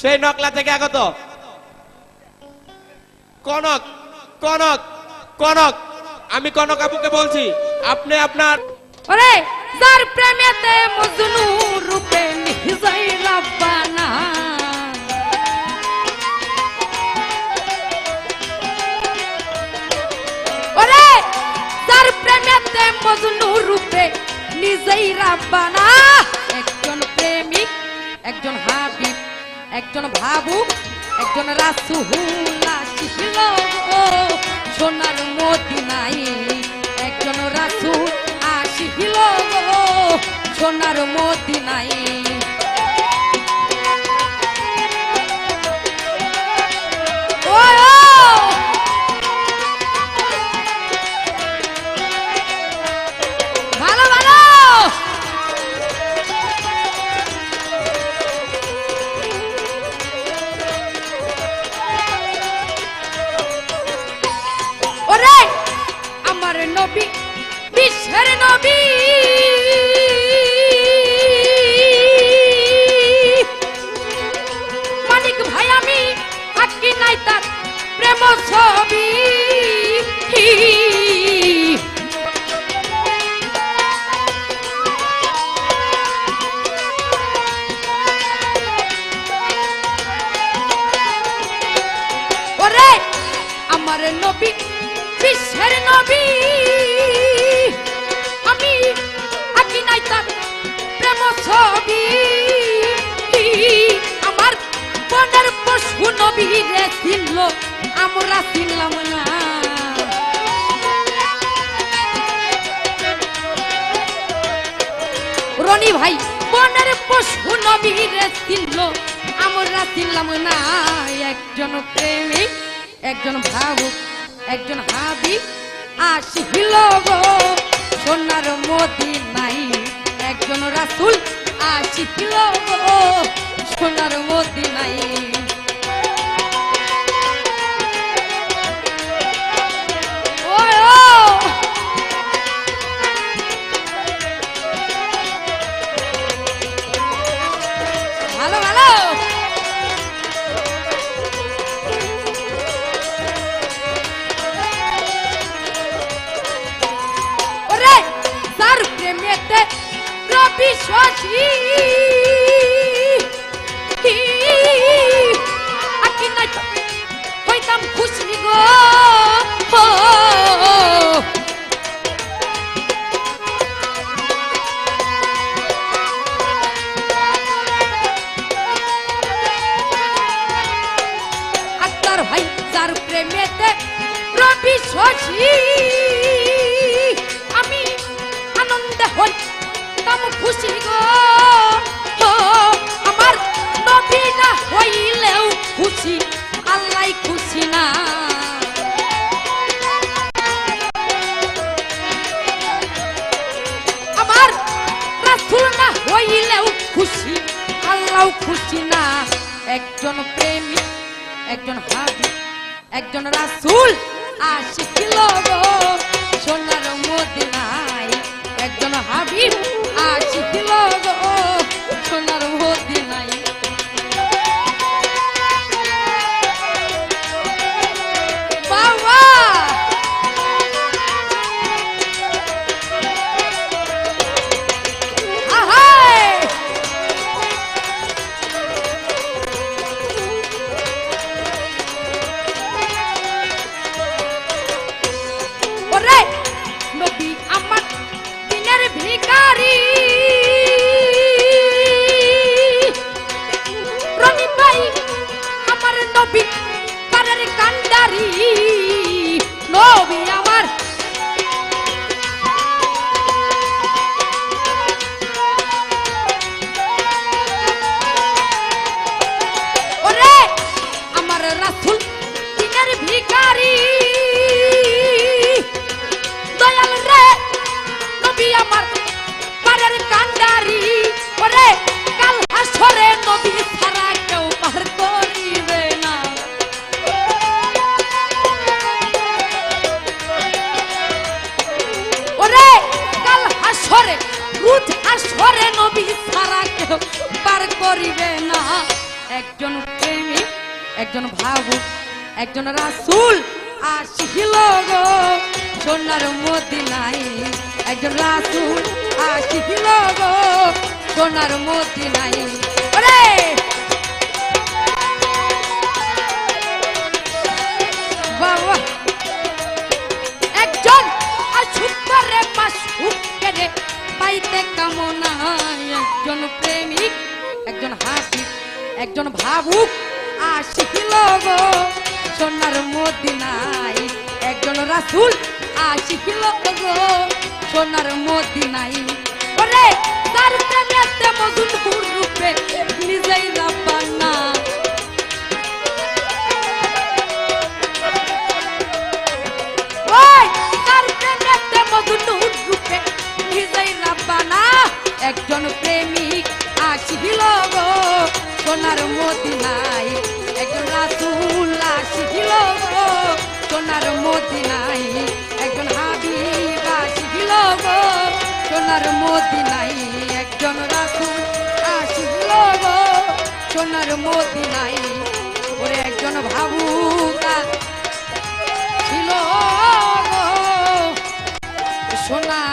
সেই নকলা থেকে আগত। কনক কনক কনক, আমি কনক আপুকে বলছি, আপনি আপনার ওরে, যার প্রেমেতে মজনু রূপে ওরে, যার প্রেমেতে মজনু রূপে নিজেই রাব্বানা একজন প্রেমিক, একজন একজন ভাবুক একজন রাসুহুল্লা সোনার মদিনাই একজন রাসু আসিল সোনার মদিনাই ও পশু নবী রে ছিল, আমরা ছিলাম না। রনি ভাই, বনের পশু নবী রে ছিল, আমরা ছিলাম না। একজন প্রেমিক, একজন ভাবুক, একজন হাবিব আসিল গো। সোনার মোদি নাই, একজন রাসুল আসিল গো। সোনার মোদি নাই। Xoxi! একজন প্রেমী একজন হাবি একজন রাসুল আশিকিল গো সোনার মদিনায়। একজন হাবিব রুদ হাসরে নবী কেউ পার করিবে না। একজন প্রেমিক, একজন ভাবুক, একজন রাসুল আসিল গো। সোনার মদিনায় একজন রাসুল আসিল গো। সোনার মদিনায় ওরে! একজন ভাবুক আশিকিল গো। সোনার মদিনায় একজন রাসূল আশিকিল গো। সোনার মদিনায় ওরে, তার প্রেমেতে মধুর রূপে নিজেই রাব্বানা। ওই, তার প্রেমেতে মধুর সোনার মোদি নাই। একজন রাসুল শিখিল গো, সোনার মোদি নাই। একজন হাবিবা শিখিল গো, সোনার মোদি নাই। একজন রাসুল শিখিল গো, সোনার মোদি নাই। ওরে একজন ভাবুকা ছিল গো, সোনার